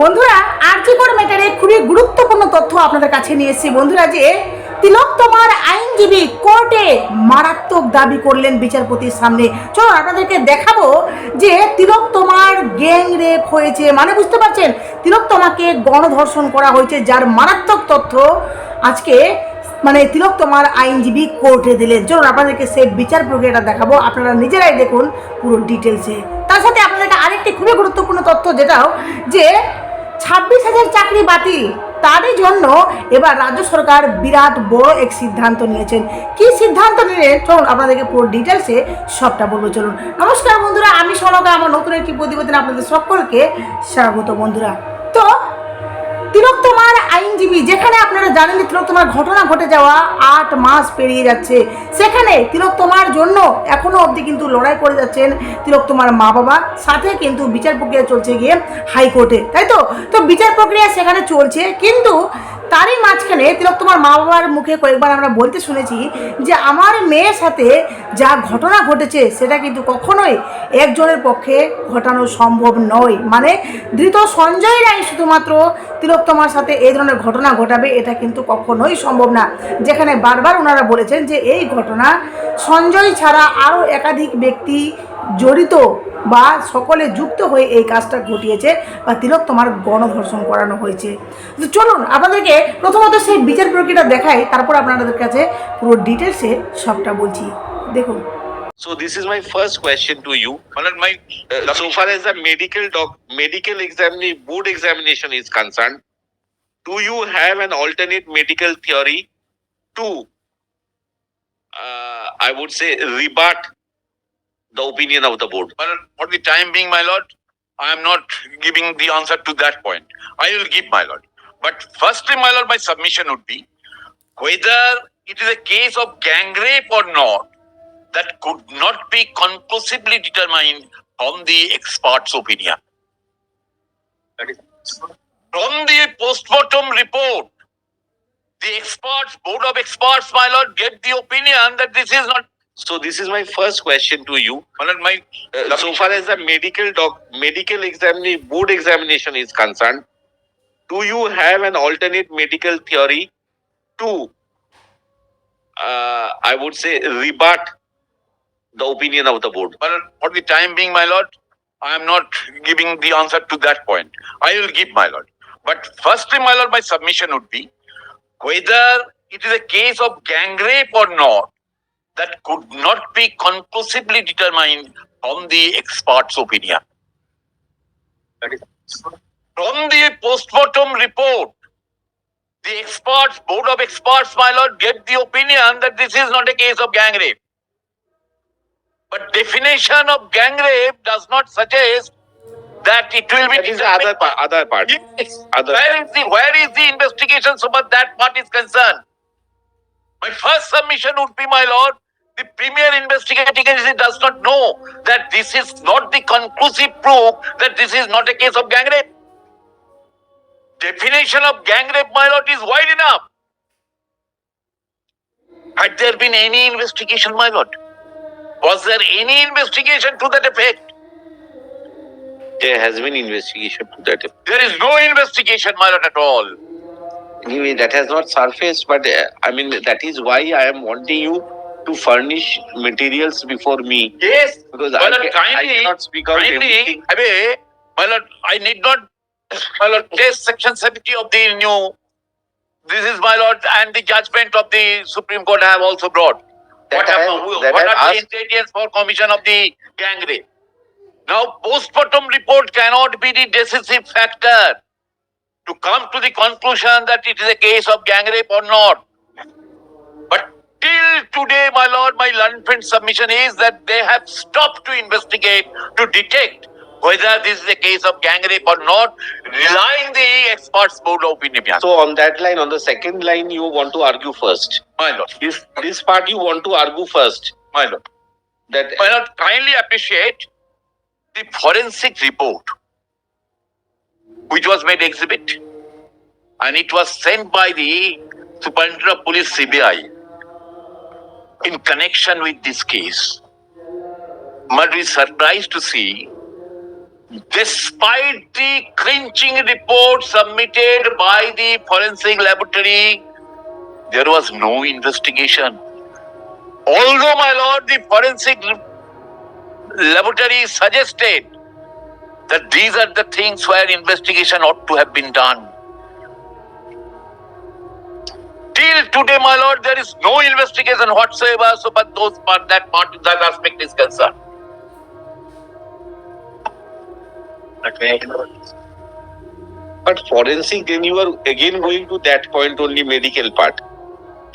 বন্ধুরা আর্যিকর ম্যাটারে খুবই গুরুত্বপূর্ণ তথ্য আপনাদের কাছে নিয়ে এসেছি। বন্ধুরা, যে তিলক তোমার আইনজীবী কোর্টে মারাত্মক দাবি করলেন বিচারপতির সামনে। চলো আপনাদেরকে দেখাবো যে তিলক তোমার গ্যাং রেপ হয়েছে। মানে বুঝতে পারছেন? তিলক তোমাকে গণধর্ষণ করা হয়েছে, যার মারাত্মক তথ্য আজকে মানে তিলক তোমার আইনজীবী কোর্টে দিলেন। চলুন আপনাদেরকে সেই বিচার প্রক্রিয়াটা দেখাবো। আপনারা নিজেরাই দেখুন পুরো ডিটেলসে তার সাথে আপনাদেরকে আরেকটি খুবই গুরুত্বপূর্ণ তথ্য যেটাও যে ছাব্বিশ হাজার চাকরি বাতিল। তারই জন্য এবার রাজ্য সরকার বিরাট বড় এক সিদ্ধান্ত নিয়েছেন। কি সিদ্ধান্ত নিলেন? চলুন আপনাদেরকে পুরো ডিটেলসে সবটা বলব। চলুন। নমস্কার বন্ধুরা, আমি সনকা আমার নতুন একটি প্রতিবেদন আপনাদের সকলকে স্বাগত বন্ধুরা। তো তিলক তোমার আইনজীবী, যেখানে আপনারা জানেন যে তিলক তোমার ঘটনা ঘটে যাওয়া আট মাস পেরিয়ে যাচ্ছে। সেখানে তিলক তোমার জন্য এখনও অবধি কিন্তু লড়াই করে যাচ্ছেন তিলক তোমার মা বাবা। সাথে কিন্তু বিচার প্রক্রিয়া চলছে গিয়ে হাইকোর্টে, তাই তো? তো বিচার প্রক্রিয়া সেখানে চলছে, কিন্তু তারই মাঝখানে তিলক তোমার মা বাবার মুখে কয়েকবার আমরা বলতে শুনেছি যে আমার মেয়ের সাথে যা ঘটনা ঘটেছে, সেটা কিন্তু কখনোই একজনের পক্ষে ঘটানো সম্ভব নয়। মানে ধৃত সঞ্জয় রায় শুধুমাত্র তিলোত্তমার সাথে এই ধরনের ঘটনা ঘটাবে এটা কিন্তু কখনোই সম্ভব না। যেখানে বারবার ওনারা বলেছেন যে এই ঘটনা সঞ্জয় ছাড়া আরও একাধিক ব্যক্তি জড়িত বা সকলে যুক্ত হয়ে এই কাজটা ঘটিয়েছে বা তিলক তোমার গণধর্ষণ করানো হয়েছে। তো চলুন আপনাদেরকে প্রথমত সেই বিচার প্রক্রিয়াটা দেখাই তারপর আপনাদের কাছে পুরো ডিটেলসে সবটা বলছি। দেখুন। So this is my first question to you. My uh, So far as the medical doc, medical examine, board examination is concerned, do you have an alternate medical theory to, uh, I would say, rebut the opinion of the board? well, for the time being, my lord, I am not giving the answer to that point. I will give, my lord. But firstly, my lord, my submission would be whether it is a case of gang rape or not, that could not be conclusively determined from the expert's opinion. That is, from the post-mortem report, the experts, board of experts, my lord, get the opinion that this is not. So this is my first question to you. My lord, my Uh, so far as the medical doc, medical examine, board examination is concerned, do you have an alternate medical theory to, uh, I would say, rebut the opinion of the board? Well, for the time being, my lord, I am not giving the answer to that point. I will give, my lord. But firstly, my lord, my submission would be whether it is a case of gang rape or not, that could not be conclusively determined from the expert's opinion. From the post-mortem report, the experts, board of experts, my lord, get the opinion that this is not a case of gang rape. But definition of gang rape does not suggest that it will be. That is the other part, other part. Yes. Other- Where is the where is the investigation so far that part is concerned? My first submission would be, my lord, the premier investigating agency does not know that this is not the conclusive proof that this is not a case of gang rape. Definition of gang rape, my lord, is wide enough. Had there been any investigation, my lord? Was there any investigation to that effect? There has been investigation to that. There is no investigation, my lord, at all. Anyway, that has not surfaced, but uh, I mean, that is why I am wanting you to furnish materials before me. Yes, Because my I lord, ca- I kindly, cannot speak out kindly, everything. I mean, my lord, I need not, my lord, test section 70 of the new. This is my lord, and the judgment of the Supreme Court I have also brought. That what I have- have- that what I are the asked- ingredients for commission of the gang rape? Now, postmortem report cannot be the decisive factor to come to the conclusion that it is a case of gang rape or not. But till today, my lord, my learned friend's submission is that they have stopped to investigate, to detect whether this is a case of gang rape or not, relying the experts' board of opinion. So on that line, on the second line, you want to argue first. my lord, This this part you want to argue first. my lord, That my lord, kindly appreciate the forensic report, which was made exhibit, and it was sent by the Superintendent Police CBI in connection with this case. Might be surprised to see despite the clinching report submitted by the forensic laboratory, there was no investigation. Although, my lord, the forensic laboratory suggested that these are the things where investigation ought to have been done. Till today, my lord, there is no investigation whatsoever. So, but those part that part that aspect is concerned. Okay. But forensic, then you are again going to that point only medical part.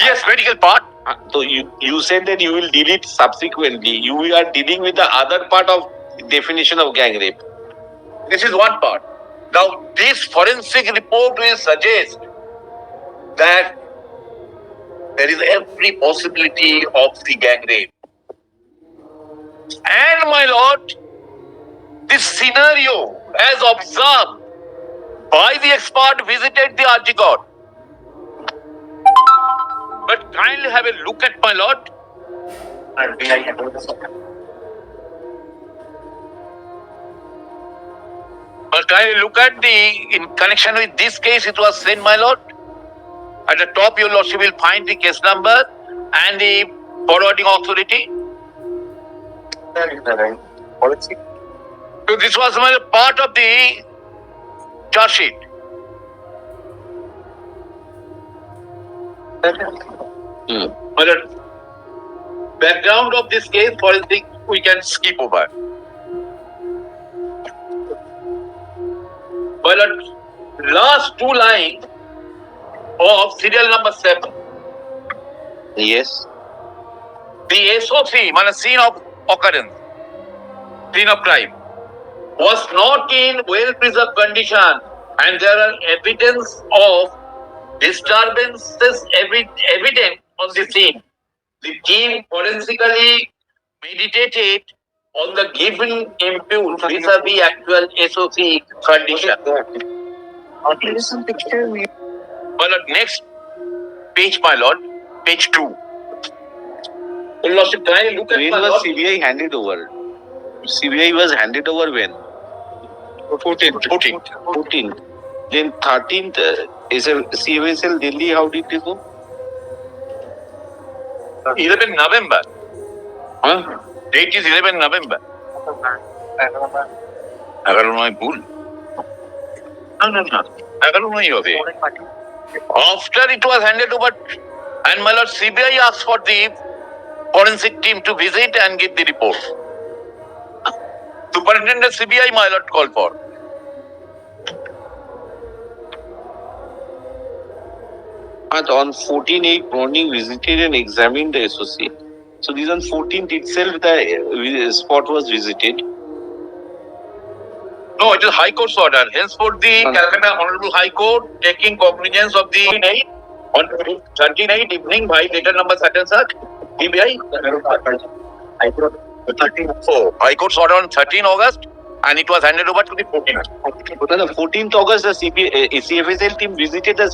Yes, medical part. Uh, So you you said that you will delete subsequently. You are dealing with the other part of definition of gang rape. This is one part. Now, this forensic report will suggest that there is every possibility of the gang rape. And, my lord, this scenario, as observed by the expert, visited the Archicot. But kindly have a look at my lord. But kindly look at the, in connection with this case, it was sent, my lord. At the top, your lordship will find the case number and the forwarding authority. So this was my part of the charge sheet. Hmm. My lord, background of this case, forensic, we can skip over. Lord, last two lines of serial number seven. Yes. The SOC, man, scene of occurrence, scene of crime, was not in well preserved condition, and there are evidence of disturbances evi- evident on the scene. The team forensically meditated on the given impute vis-a-vis actual SOC condition. My lord, next page, my lord, page two. Your lordship, can I look at When my was lord? CBI handed over? CBI was handed over when? 14th. 14th. 14th. Then 13th, uh, is a CFSL Delhi, how did they go? 11 November. Huh? Date is 11 November. এগারো নয় ভুল না না না এগারো নয় হবে After it was handed over and my lord CBI asked for the forensic team to visit and give the report. Superintendent CBI my lord called for. But on 14 8 morning visited and examined the SOC. So this on 14th itself the uh, spot was visited. No, it is High Court's order. Henceforth, the Okay. Calcutta Honorable High Court taking cognizance of the night on 39 evening by letter number such and such, CBI. Oh, High Court's order on 13 August and it was handed over to the 14th. No, no, 14th August, the CP, uh, CFSL team visited the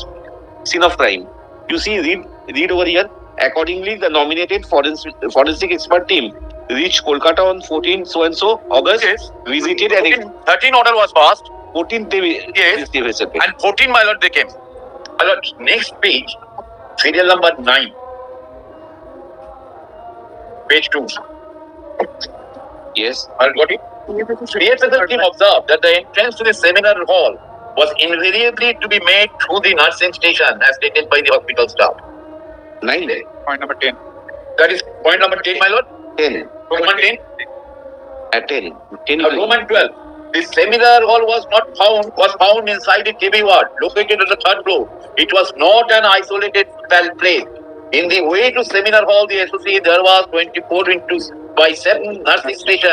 scene of crime. You see, read, read over here. Accordingly, the nominated forensic, forensic expert team reached Kolkata on 14 so and so August. Yes. Visited and 13, 13 order was passed 14th they Yes. CFSL. and 14 my lord they came. My lord, next page, serial number 9. Page 2. Yes. I got it. CFSL team observed that the entrance to the seminar hall was invariably to be made through the nursing station as stated by the hospital staff. Nine. Point number 10. That is point number 10, my lord. Ten. Roman 10. At ten. Ten. Uh, Roman 12. The seminar hall was not found, was found inside the TB ward located on the third floor. It was not an isolated pal- place. In the way to seminar hall, the SOC, there was 24 into by 7 nursing station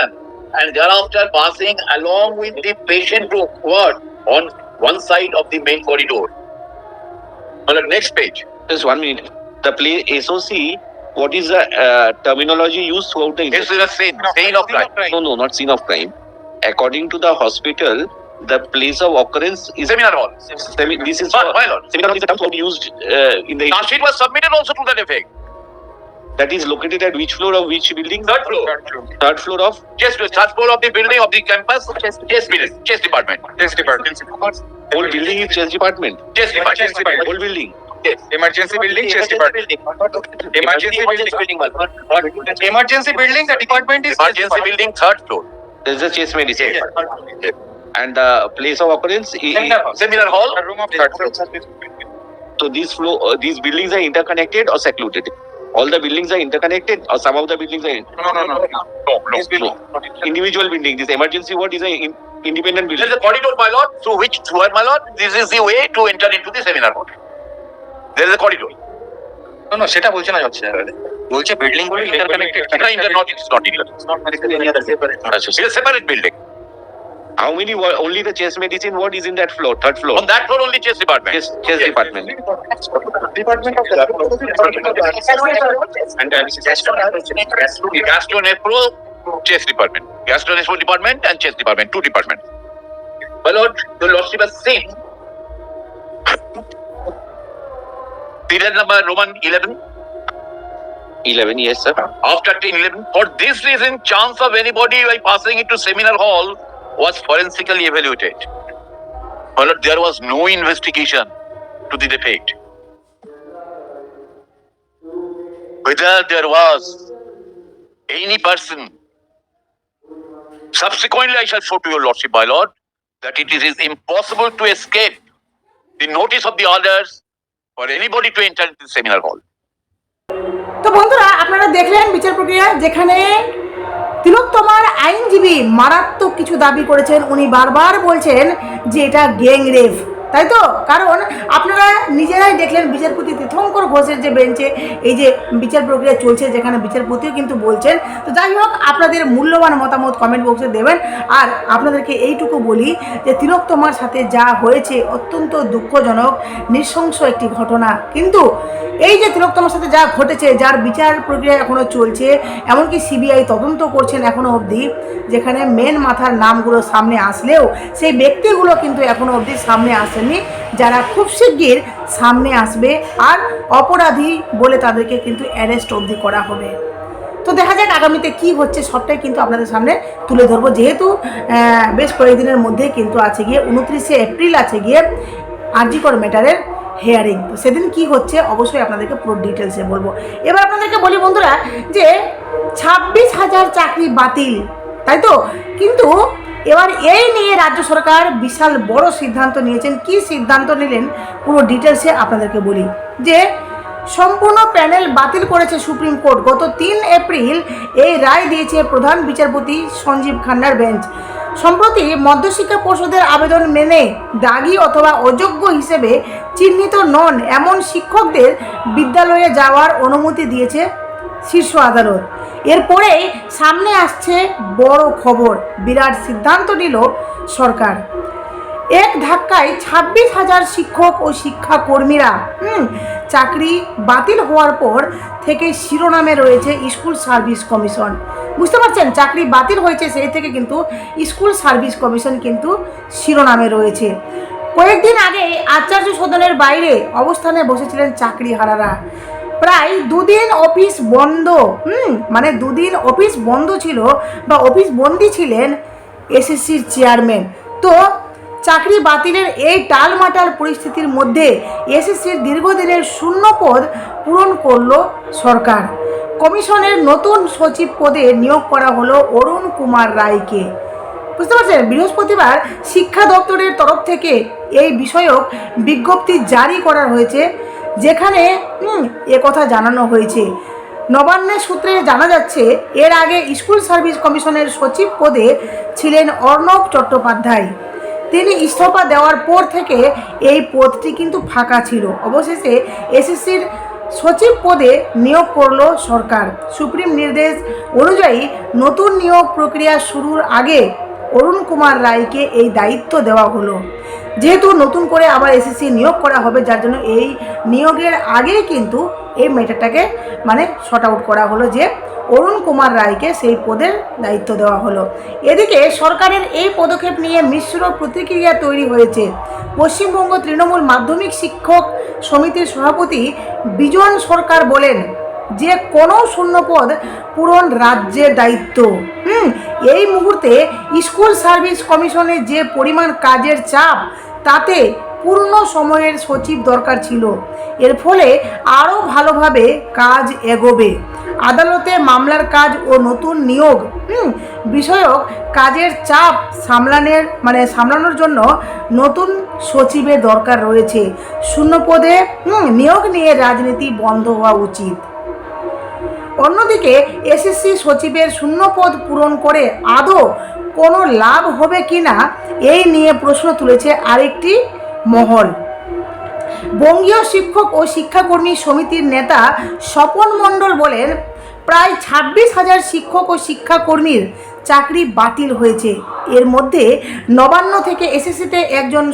and thereafter passing along with the patient room ward on one side of the main corridor. On the next page, Just one minute. The play SOC. What is the uh, terminology used throughout the? this is a scene, scene of crime. No, no, not scene of crime. According to the hospital, the place of occurrence is. Seminar hall. Semi- this is My, my lord. seminar is a term used uh, in the. Charge sheet was submitted also to that effect. That is located at which floor of which building? Third floor. Third floor of Chess, third floor of the building of the campus, chess building, chess department. Chess department. whole building is chess department. Chess department. Chess department. Whole building. Yes. Emergency building, chess department. Emergency building. Emergency building, the department is. Emergency building, third floor. There is a chess medicine. And the place of occurrence. i- i- Seminar hall. Seminar hall. A room of third floor. So these floor, uh, these buildings are interconnected or secluded? All the buildings are interconnected, or some of the buildings are in- No, no, no. No, no, This building. individual building. This emergency ward is a in- independent building There is a corridor, my lord, through which, through my lord, this is the way to enter into the seminar hall. There is a corridor. No, no, সেটা বলছে না যাচ্ছে বলছে বিল্ডিংগুলো interconnected It's inter, not, it's not inter. It's a separate building. How many? Were, only the chess medicine ward is in that floor, third floor. On that floor, only chess department. Chess, chess yes. department. Department of Gastro. And then gastronepro, chess department. Gastronepro department and chess department, two departments. My lord, your lordship has seen. Period number Roman 11. 11 yes sir after 10 11 for this reason chance of anybody by passing into seminar hall was forensically evaluated. My there was no investigation to the defect. Whether there was any person, subsequently I shall show to your lordship, my lord, that it is impossible to escape the notice of the orders for anybody to enter the seminar hall. তো বন্ধুরা আপনারা দেখলেন বিচার প্রক্রিয়া যেখানে তিলোত্তমার আইনজীবী মারাত্মক কিছু দাবি করেছেন। উনি বারবার বলছেন যে এটা গ্যাং রেভ তাই তো? কারণ আপনারা নিজেরাই দেখলেন বিচারপতি তীর্থঙ্কর ঘোষের যে বেঞ্চে এই যে বিচার প্রক্রিয়া চলছে, যেখানে বিচারপতিও কিন্তু বলছেন। তো যাই হোক, আপনাদের মূল্যবান মতামত কমেন্ট বক্সে দেবেন। আর আপনাদেরকে এইটুকু বলি যে তিলোত্তমার সাথে যা হয়েছে অত্যন্ত দুঃখজনক, নৃশংস একটি ঘটনা। কিন্তু এই যে তিলোত্তমার সাথে যা ঘটেছে, যার বিচার প্রক্রিয়া এখনও চলছে, এমনকি সিবিআই তদন্ত করছেন এখনও অবধি, যেখানে মেন মাথার নামগুলো সামনে আসলেও সেই ব্যক্তিগুলো কিন্তু এখনও অবধি সামনে আসেনি যারা খুব শিগগির সামনে আসবে আর অপরাধী বলে তাদেরকে কিন্তু অ্যারেস্ট অবধি করা হবে। তো দেখা যাক আগামীতে কি হচ্ছে, সবটাই কিন্তু আপনাদের সামনে তুলে ধরবো। যেহেতু বেশ কয়েকদিনের মধ্যে কিন্তু আছে গিয়ে, উনত্রিশে এপ্রিল আছে গিয়ে আরজিকর ম্যাটারের হেয়ারিং তো সেদিন কি হচ্ছে, অবশ্যই আপনাদেরকে পুরো ডিটেলসে বলব। এবার আপনাদেরকে বলি বন্ধুরা, যে ছাব্বিশ হাজার চাকরি বাতিল, তাই তো? কিন্তু এবার এই নিয়ে রাজ্য সরকার বিশাল বড় সিদ্ধান্ত নিয়েছেন। কি সিদ্ধান্ত নিলেন? পুরো ডিটেলসে আপনাদেরকে বলি যে, সম্পূর্ণ প্যানেল বাতিল করেছে সুপ্রিম কোর্ট। গত তিন এপ্রিল এই রায় দিয়েছে প্রধান বিচারপতি সঞ্জীব খান্নার বেঞ্চ। সম্প্রতি মধ্যশিক্ষা পর্ষদের আবেদন মেনে দাগি অথবা অযোগ্য হিসেবে চিহ্নিত নন এমন শিক্ষকদের বিদ্যালয়ে যাওয়ার অনুমতি দিয়েছে শীর্ষ আদালত। এরপরেই সামনে আসছে বড় খবর, বিরাট সিদ্ধান্ত নিল সরকার। এক ধাক্কায় ছাব্বিশ হাজার শিক্ষক ও শিক্ষাকর্মীরা চাকরি বাতিল হওয়ার পর থেকে শিরোনামে রয়েছে স্কুল সার্ভিস কমিশন। বুঝতে পারছেন? চাকরি বাতিল হয়েছে সেই থেকে কিন্তু স্কুল সার্ভিস কমিশন কিন্তু শিরোনামে রয়েছে। কয়েকদিন আগে আচার্য সদনের বাইরে অবস্থানে বসেছিলেন চাকরিহারারা। প্রায় দুদিন অফিস বন্ধ, হুম মানে দুদিন অফিস বন্ধ ছিল বা অফিস বন্দি ছিলেন এসএসসির চেয়ারম্যান। তো চাকরি বাতিলের এই টালমাটাল পরিস্থিতির মধ্যে এসএসসির দীর্ঘদিনের শূন্য পদ পূরণ করল সরকার। কমিশনের নতুন সচিব পদে নিয়োগ করা হলো অরুণ কুমার রায়কে। বুঝতে পারছেন? বৃহস্পতিবার শিক্ষা দপ্তরের তরফ থেকে এই বিষয়ক বিজ্ঞপ্তি জারি করা হয়েছে। যেখানে এ কথা জানানো হয়েছে। নবান্নের সূত্রে জানা যাচ্ছে, এর আগে স্কুল সার্ভিস কমিশনের সচিব পদে ছিলেন অর্ণব চট্টোপাধ্যায়। তিনি ইস্তফা দেওয়ার পর থেকে এই পদটি কিন্তু ফাঁকা ছিল। অবশেষে এসএসসির সচিব পদে নিয়োগ করল সরকার। সুপ্রিম নির্দেশ অনুযায়ী নতুন নিয়োগ প্রক্রিয়া শুরুর আগে অরুণ কুমার রায়কে এই দায়িত্ব দেওয়া হলো। যেহেতু নতুন করে আবার এসএসসি নিয়োগ করা হবে, যার জন্য এই নিয়োগের আগেই কিন্তু এই ম্যাটারটাকে মানে শর্ট আউট করা হলো যে অরুণ কুমার রায়কে সেই পদের দায়িত্ব দেওয়া হলো। এদিকে সরকারের এই পদক্ষেপ নিয়ে মিশ্র প্রতিক্রিয়া তৈরি হয়েছে। পশ্চিমবঙ্গ তৃণমূল মাধ্যমিক শিক্ষক সমিতির সভাপতি বিজন সরকার বলেন যে কোনো শূন্যপদ পূরণ রাজ্যের দায়িত্ব। হুম এই মুহূর্তে স্কুল সার্ভিস কমিশনের যে পরিমাণ কাজের চাপ তাতে পূর্ণ সময়ের সচিব দরকার ছিল। এর ফলে আরও ভালোভাবে কাজ এগোবে। আদালতে মামলার কাজ ও নতুন নিয়োগ হুম, বিষয়ক কাজের চাপ সামলানোর মানে সামলানোর জন্য নতুন সচিবের দরকার রয়েছে। শূন্য পদে হুম, নিয়োগ নিয়ে রাজনীতি বন্ধ হওয়া উচিত। অন্যদিকে এসএসসি সচিবের শূন্য পদ পূরণ করে আদৌ কোনো লাভ হবে কি না, এই নিয়ে প্রশ্ন তুলেছে আরেকটি মহল। বঙ্গীয় শিক্ষক ও শিক্ষাকর্মী সমিতির নেতা স্বপন মণ্ডল বলেন, প্রায় ছাব্বিশ হাজার শিক্ষক ও শিক্ষাকর্মীর চাকরি বাতিল হয়েছে। এর মধ্যে নবান্ন থেকে এসএসসিতে একজন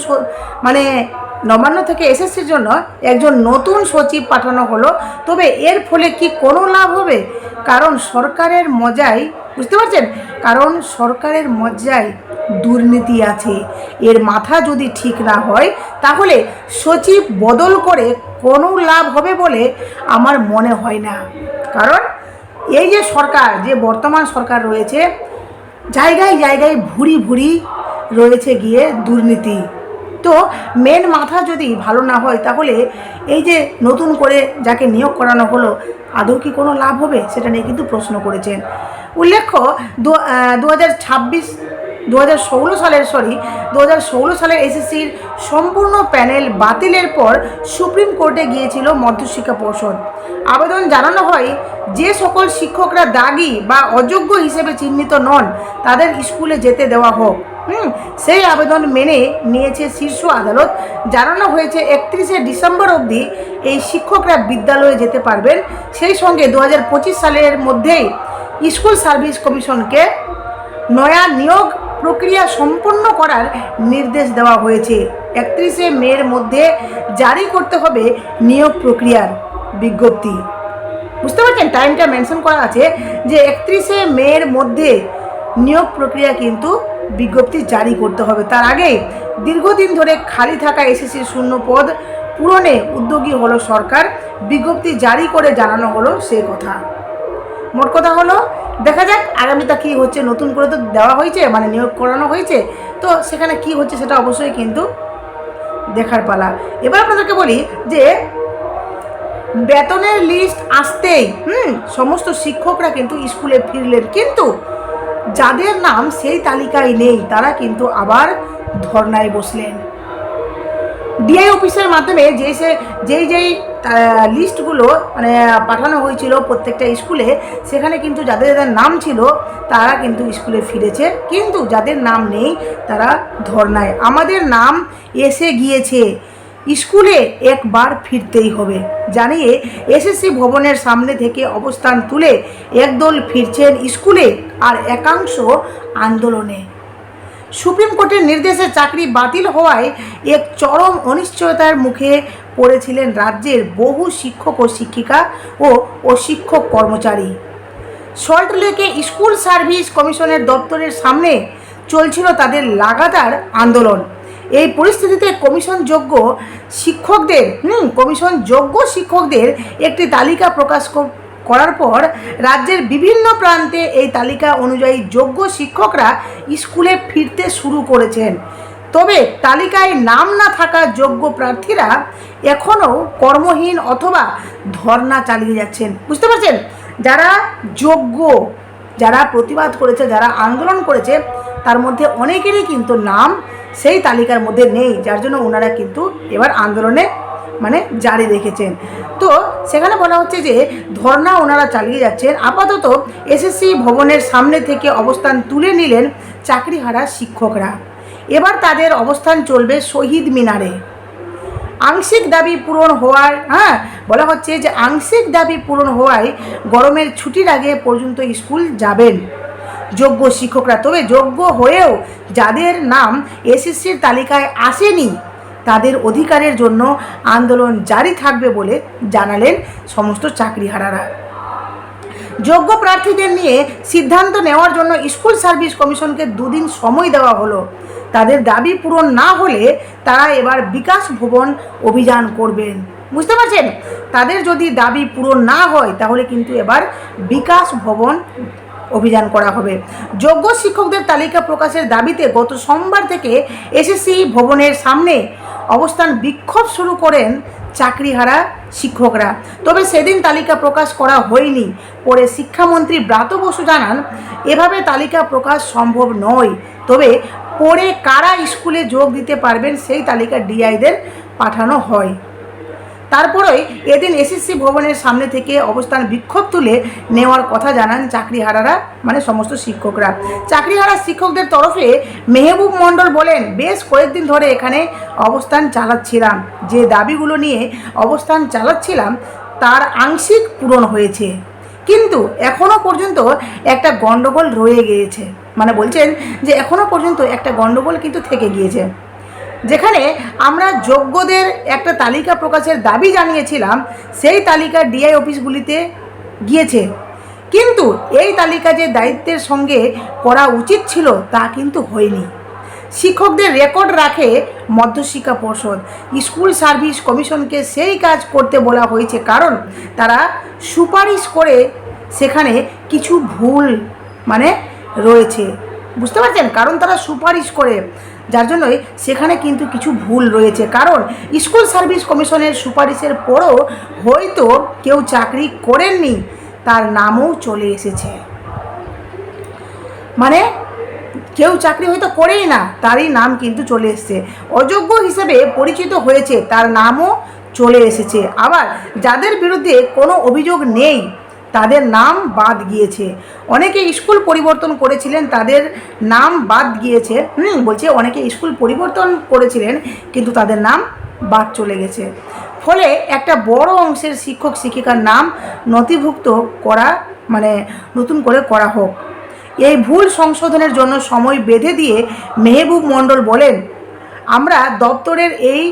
মানে নবান্ন থেকে এসএসসির জন্য একজন নতুন সচিব পাঠানো হলো। তবে এর ফলে কি কোনো লাভ হবে? কারণ সরকারের মজায় বুঝতে পারছেন? কারণ সরকারের মজ্জায় দুর্নীতি আছে। এর মাথা যদি ঠিক না হয়, তাহলে সচিব বদল করে কোনো লাভ হবে বলে আমার মনে হয় না। কারণ এই যে সরকার, যে বর্তমান সরকার রয়েছে জায়গায় জায়গায় ভুরি ভুরি রয়েছে গিয়ে দুর্নীতি। তো মেন মাথা যদি ভালো না হয়, তাহলে এই যে নতুন করে যাকে নিয়োগ করানো হলো, আদৌ কি কোনো লাভ হবে? সেটা নিয়ে কিন্তু প্রশ্ন করেছেন। উল্লেখ্য, দু ছাব্বিশ দু হাজার ষোলো সালের সরি দু হাজার ষোলো সালের এসএসসির সম্পূর্ণ প্যানেল বাতিলের পর সুপ্রিম কোর্টে গিয়েছিল মধ্যশিক্ষা পর্ষদ। আবেদন জানানো হয়, যে সকল শিক্ষকরা দাগি বা অযোগ্য হিসেবে চিহ্নিত নন, তাদের স্কুলে যেতে দেওয়া হোক। হুম, সেই আবেদন মেনে নিয়েছে শীর্ষ আদালত। জানানো হয়েছে, একত্রিশে ডিসেম্বর অবধি এই শিক্ষকরা বিদ্যালয়ে যেতে পারবেন। সেই সঙ্গে দু হাজার পঁচিশ সালের মধ্যেই স্কুল সার্ভিস কমিশনকে নয়া নিয়োগ প্রক্রিয়া সম্পন্ন করার নির্দেশ দেওয়া হয়েছে। একত্রিশে মের মধ্যে জারি করতে হবে নিয়োগ প্রক্রিয়ার বিজ্ঞপ্তি। বুঝতে পারছেন? টাইমটা মেনশন করা আছে যে একত্রিশে মের মধ্যে নিয়োগ প্রক্রিয়া কিন্তু বিজ্ঞপ্তি জারি করতে হবে। তার আগে দীর্ঘদিন ধরে খালি থাকা এসএসসির শূন্য পদ পূরণে উদ্যোগী হলো সরকার। বিজ্ঞপ্তি জারি করে জানানো হলো সে কথা। মোট কথা হলো, দেখা যাক আগামীটা কী হচ্ছে, নতুন করে তো দেওয়া হয়েছে মানে নিয়োগ করানো হয়েছে, তো সেখানে কি হচ্ছে সেটা অবশ্যই কিন্তু দেখার পালা। এবার আপনাদেরকে বলি যে, বেতনের লিস্ট আসতেই, হুম, সমস্ত শিক্ষকরা কিন্তু স্কুলে ফিরলেন, কিন্তু যাদের নাম সেই তালিকায় নেই, তারা কিন্তু আবার ধর্নায় বসলেন। ডিআই অফিসের মাধ্যমে যে সে যেই যেই লিস্টগুলো মানে পাঠানো হয়েছিল প্রত্যেকটা স্কুলে, সেখানে কিন্তু যাদের যাদের নাম ছিল, তারা কিন্তু স্কুলে ফিরেছে। কিন্তু যাদের নাম নেই, তারা ধর্নায়। আমাদের নাম এসে গিয়েছে। স্কুলে একবার ফিরতেই হবে। জানিয়ে এসএসসি ভবনের সামনে থেকে অবস্থান তুলে একদল ফিরছেন স্কুলে আর একাংশ আন্দোলনে। সুপ্রিম কোর্টের নির্দেশে চাকরি বাতিল হওয়ায় এক চরম অনিশ্চয়তার মুখে পড়েছিলেন রাজ্যের বহু শিক্ষক ও শিক্ষিকা ও ও শিক্ষক কর্মচারী সল্টলেকে স্কুল সার্ভিস কমিশনের দপ্তরের সামনে চলছিল তাদের লাগাতার আন্দোলন। এই পরিস্থিতিতে কমিশন যোগ্য শিক্ষকদের, হুম, কমিশন যোগ্য শিক্ষকদের একটি তালিকা প্রকাশ করার পর রাজ্যের বিভিন্ন প্রান্তে এই তালিকা অনুযায়ী যোগ্য শিক্ষকরা স্কুলে ফিরতে শুরু করেছেন। তবে তালিকায় নাম না থাকা যোগ্য প্রার্থীরা এখনও কর্মহীন অথবা ধর্না চালিয়ে যাচ্ছেন। বুঝতে পারছেন? যারা যোগ্য, যারা প্রতিবাদ করেছে, যারা আন্দোলন করেছে, তার মধ্যে অনেকেরই কিন্তু নাম সেই তালিকার মধ্যে নেই, যার জন্য ওনারা কিন্তু এবার আন্দোলনে মানে জারি রেখেছেন। তো সেখানে বলা হচ্ছে যে ধর্না ওনারা চালিয়ে যাচ্ছেন। আপাতত এসএসসি ভবনের সামনে থেকে অবস্থান তুলে নিলেন চাকরিহারা শিক্ষকরা। এবার তাদের অবস্থান চলবে শহীদ মিনারে। আংশিক দাবি পূরণ হওয়ার হ্যাঁ বলা হচ্ছে যে আংশিক দাবি পূরণ হওয়ায় গরমের ছুটির আগে পর্যন্ত স্কুল যাবেন যোগ্য শিক্ষকরা। তবে যোগ্য হয়েও যাদের নাম এসএসসির তালিকায় আসেনি তাদের অধিকারের জন্য আন্দোলন জারি থাকবে বলে জানালেন সমস্ত চাকরিহারারা। যোগ্য প্রার্থীদের নিয়ে সিদ্ধান্ত নেওয়ার জন্য স্কুল সার্ভিস কমিশনকে দুদিন সময় দেওয়া হলো। তাদের দাবি পূরণ না হলে তারা এবার বিকাশ ভবন অভিযান করবেন। বুঝতে পারছেন? তাদের যদি দাবি পূরণ না হয়, তাহলে কিন্তু এবার বিকাশ ভবন অভিযান করা হবে। যোগ্য শিক্ষকদের তালিকা প্রকাশের দাবিতে গত সোমবার থেকে এসএসসি ভবনের সামনে অবস্থান বিক্ষোভ শুরু করেন চাকরিহারা শিক্ষকরা। তবে সেদিন তালিকা প্রকাশ করা হয়নি। পরে শিক্ষামন্ত্রী ব্রাত বসু জানান, এভাবে তালিকা প্রকাশ সম্ভব নয়। তবে পরে কারা স্কুলে যোগ দিতে পারবেন সেই তালিকা ডিআইদের পাঠানো হয়। তারপরেই এদিন এসএসসি ভবনের সামনে থেকে অবস্থান বিক্ষোভ তুলে নেওয়ার কথা জানান চাকরিহারারা মানে সমস্ত শিক্ষকরা। চাকরিহারা শিক্ষকদের তরফে মেহবুব মণ্ডল বলেন, বেশ কয়েকদিন ধরে এখানে অবস্থান চালাচ্ছিলাম। যে দাবিগুলো নিয়ে অবস্থান চালাচ্ছিলাম, তার আংশিক পূরণ হয়েছে। কিন্তু এখনও পর্যন্ত একটা গণ্ডগোল রয়ে গিয়েছে। মানে বলছেন যে এখনও পর্যন্ত একটা গণ্ডগোল কিন্তু থেকে গিয়েছে। যেখানে আমরা যোগ্যদের একটা তালিকা প্রকাশের দাবি জানিয়েছিলাম, সেই তালিকা ডিআই অফিসগুলিতে গিয়েছে। কিন্তু এই তালিকা যে দায়িত্বের সঙ্গে করা উচিত ছিল তা কিন্তু হয়নি। শিক্ষকদের রেকর্ড রাখে মধ্যশিক্ষা পর্ষদ। স্কুল সার্ভিস কমিশনকে সেই কাজ করতে বলা হয়েছে কারণ তারা সুপারিশ করে সেখানে কিছু ভুল মানে রয়েছে। বুঝতে পারছেন? কারণ তারা সুপারিশ করে যার জন্যই সেখানে কিন্তু কিছু ভুল রয়েছে। কারণ স্কুল সার্ভিস কমিশনের সুপারিশের পরও হয়তো কেউ চাকরি করেননি, তার নামও চলে এসেছে। মানে কেউ চাকরি হয়তো করেই না, তারই নাম কিন্তু চলে এসেছে। অযোগ্য হিসেবে পরিচিত হয়েছে, তার নামও চলে এসেছে। আবার যাদের বিরুদ্ধে কোনো অভিযোগ নেই তাদের নাম বাদ গিয়েছে। অনেকে স্কুল পরিবর্তন করেছিলেন, তাদের নাম বাদ গিয়েছে। হুম, বলছে অনেকে স্কুল পরিবর্তন করেছিলেন, কিন্তু তাদের নাম বাদ চলে গেছে। ফলে একটা বড় অংশের শিক্ষক শিক্ষিকার নাম নথিভুক্ত করা মানে নতুন করে করা হোক। এই ভুল সংশোধনের জন্য সময় বেঁধে দিয়ে মেহবুব মণ্ডল বলেন, আমরা দপ্তরের এই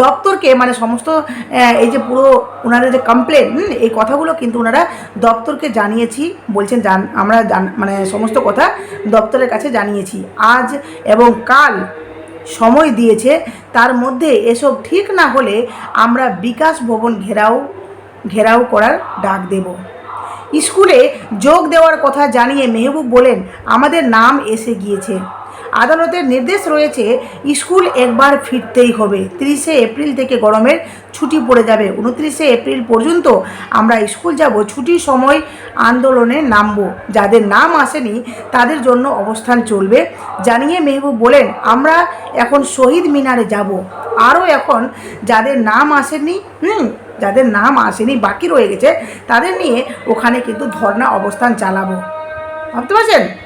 দপ্তরকে মানে সমস্ত এই যে পুরো ওনাদের যে কমপ্লেন এই কথাগুলো কিন্তু ওনারা দপ্তরকে জানিয়েছি, বলছেন জান, আমরা মানে সমস্ত কথা দপ্তরের কাছে জানিয়েছি। আজ এবং কাল সময় দিয়েছে, তার মধ্যে এসব ঠিক না হলে আমরা বিকাশ ভবন ঘেরাও ঘেরাও করার ডাক দেব। স্কুলে যোগ দেওয়ার কথা জানিয়ে মেহবুব বলেন, আমাদের নাম এসে গিয়েছে। আদালতের নির্দেশ রয়েছে, স্কুল একবার ফিরতেই হবে। তিরিশে এপ্রিল থেকে গরমের ছুটি পড়ে যাবে। উনত্রিশে এপ্রিল পর্যন্ত আমরা স্কুল যাব। ছুটির সময় আন্দোলনে নামব। যাদের নাম আসেনি, তাদের জন্য অবস্থান চলবে। জানিয়ে মেহবুব বলেন, আমরা এখন শহীদ মিনারে যাব। আরও এখন যাদের নাম আসেনি, হুম, যাদের নাম আসেনি, বাকি রয়ে গেছে, তাদের নিয়ে ওখানে কিন্তু ধর্ণা অবস্থান চালাবো। ভাবতে পারছেন?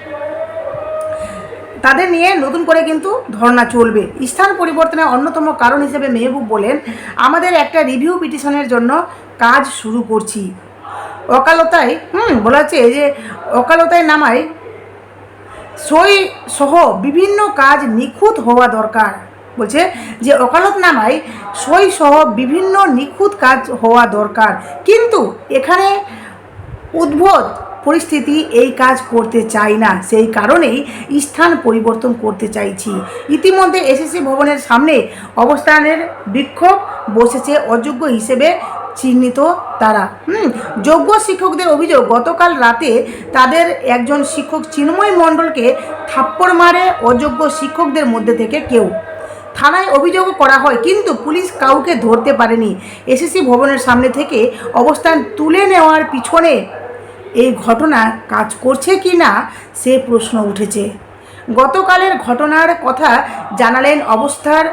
তাদের নিয়ে নতুন করে কিন্তু ধর্ণা চলবে। স্থান পরিবর্তনের অন্যতম কারণ হিসেবে মেহবুব বলেন, আমাদের একটা রিভিউ পিটিশনের জন্য কাজ শুরু করছি। অকালতায়, হুম, বলা হচ্ছে যে অকালতায় নামায়, সই সহ বিভিন্ন কাজ নিখুঁত হওয়া দরকার। বলছে যে ওকালত নামায় সই সহ বিভিন্ন নিখুঁত কাজ হওয়া দরকার। কিন্তু এখানে উদ্ভট পরিস্থিতি এই কাজ করতে চাই না। সেই কারণেই স্থান পরিবর্তন করতে চাইছি। ইতিমধ্যে এসএসসি ভবনের সামনে অবস্থানের বিক্ষোভ বসেছে অযোগ্য হিসেবে চিহ্নিত তারা। হুম, যোগ্য শিক্ষকদের অভিযোগ, গতকাল রাতে তাদের একজন শিক্ষক চিন্ময় মণ্ডলকে থাপ্পড় মারে অযোগ্য শিক্ষকদের মধ্যে থেকে কেউ। থানায় অভিযোগও করা হয়, কিন্তু পুলিশ কাউকে ধরতে পারেনি। এসএসসি ভবনের সামনে থেকে অবস্থান তুলে নেওয়ার পিছনে এই ঘটনা কাজ করছে কি না সে প্রশ্ন উঠেছে। গতকালের ঘটনার কথা জানালেন অবস্থার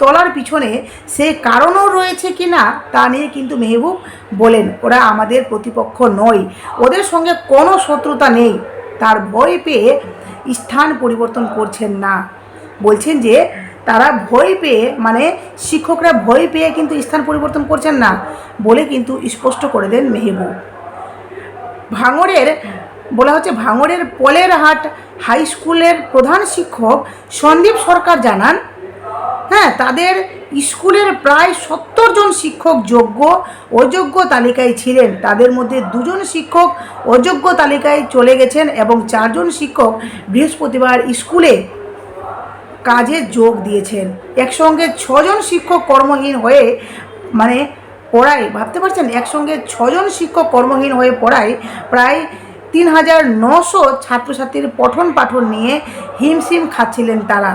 তলার পিছনে সে কারণও রয়েছে কি না তা নিয়ে কিন্তু মেহবুব বলেন, ওরা আমাদের প্রতিপক্ষ নয়। ওদের সঙ্গে কোনো শত্রুতা নেই। তার ভয় পেয়ে স্থান পরিবর্তন করছেন না। বলছেন যে তারা ভয় পেয়ে মানে শিক্ষকরা ভয় পেয়ে কিন্তু স্থান পরিবর্তন করছেন না বলে কিন্তু স্পষ্ট করে দেন মেহবুব। ভাঙড়ের, বলা হচ্ছে ভাঙড়ের পলেরহাট হাই স্কুলের প্রধান শিক্ষক সন্দীপ সরকার জানান হ্যাঁ তাদের স্কুলের প্রায় সত্তর জন শিক্ষক যোগ্য, অযোগ্য তালিকায় ছিলেন। তাদের মধ্যে দুজন শিক্ষক অযোগ্য তালিকায় চলে গেছেন এবং চারজন শিক্ষক বৃহস্পতিবার স্কুলে কাজে যোগ দিয়েছেন। একসঙ্গে ছজন শিক্ষক কর্মহীন হয়ে মানে পড়ায়, ভাবতে পারছেন, একসঙ্গে ছজন শিক্ষক কর্মহীন হয়ে পড়ায় প্রায় তিন হাজার নশো ছাত্রছাত্রীর পঠন পাঠন নিয়ে হিমশিম খাচ্ছিলেন তারা।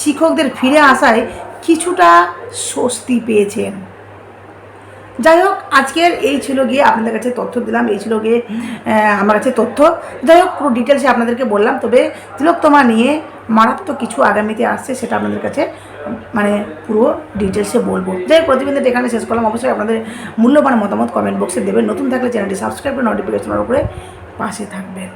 শিক্ষকদের ফিরে আসায় কিছুটা স্বস্তি পেয়েছেন। যাই হোক, আজকের এই ছিল গিয়ে আপনাদের কাছে তথ্য দিলাম, এই ছিল গিয়ে আমার কাছে তথ্য। যাই হোক, পুরো ডিটেলসে আপনাদেরকে বললাম, তবে তিলোত্তমা নিয়ে মারাত্মক কিছু আগামীতে আসছে সেটা আপনাদের কাছে মানে পুরো ডিটেলসে বলব। যাই প্রতিবেদনটি এখানে শেষ করলাম। অবশ্যই আপনাদের মূল্যবান মতামত কমেন্ট বক্সে দেবেন। নতুন থাকলে চ্যানেলটি সাবস্ক্রাইব করে নোটিফিকেশনের উপরে পাশে থাকবেন।